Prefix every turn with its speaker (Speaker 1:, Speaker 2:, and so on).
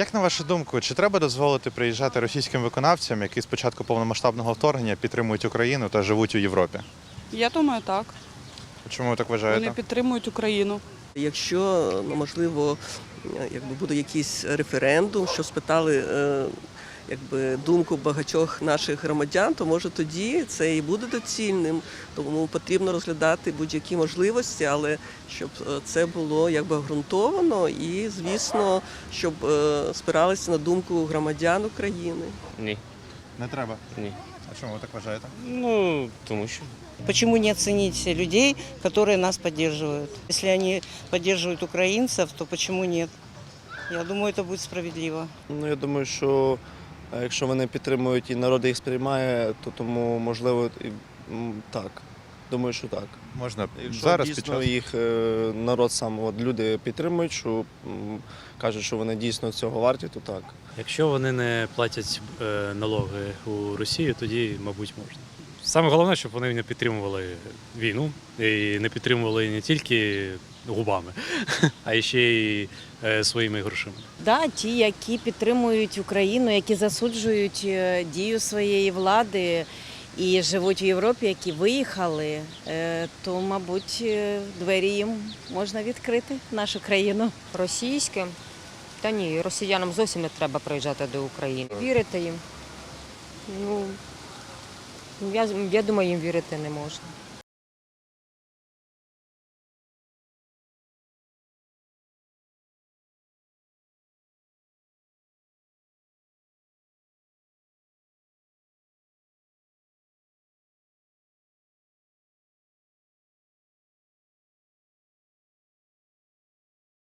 Speaker 1: Як на вашу думку, чи треба дозволити приїжджати російським виконавцям, які з початку повномасштабного вторгнення підтримують Україну та живуть у Європі?
Speaker 2: Я думаю, так.
Speaker 1: Чому ви так
Speaker 2: Вони підтримують Україну.
Speaker 3: Якщо ну, можливо якби буде якийсь референдум, що спитали е, якби думку багатьох наших громадян, то може тоді це і буде доцільним. Тому потрібно розглядати будь-які можливості, але щоб е, це було якби обґрунтовано і, звісно, щоб е, спиралися на думку громадян України.
Speaker 4: Ні,
Speaker 1: Не треба.
Speaker 4: ні.
Speaker 1: А чому ви так вважаєте?
Speaker 4: Ну, тому що.
Speaker 5: Почему не оценить людей, которые нас поддерживают? Если они поддерживают украинцев, то почему нет? Я думаю, это будет справедливо.
Speaker 6: Ну, я думаю, що е, якщо вони підтримують і народ їх сприймає, то тому можливо і, так. Думаю, що так.
Speaker 1: Можна
Speaker 6: Якщо
Speaker 1: зараз під час.
Speaker 6: їх е, народ сам, от люди підтримують, що кажуть, що вони дійсно цього варті, то так.
Speaker 7: Якщо вони не платять е, налоги у Росію, тоді, мабуть, можна. Саме головне, щоб вони не підтримували війну і не підтримували не тільки губами, а ще й е, своїми грошима.
Speaker 8: Да, ті, які підтримують Україну, які засуджують е, дію своєї влади і живуть в Європі, які виїхали, е, то, мабуть, двері їм можна відкрити нашу країну.
Speaker 9: Російським? Та ні, росіянам зовсім не треба приїжджати до України. Вірити їм? Ну, я, я думаю, їм вірити не можна.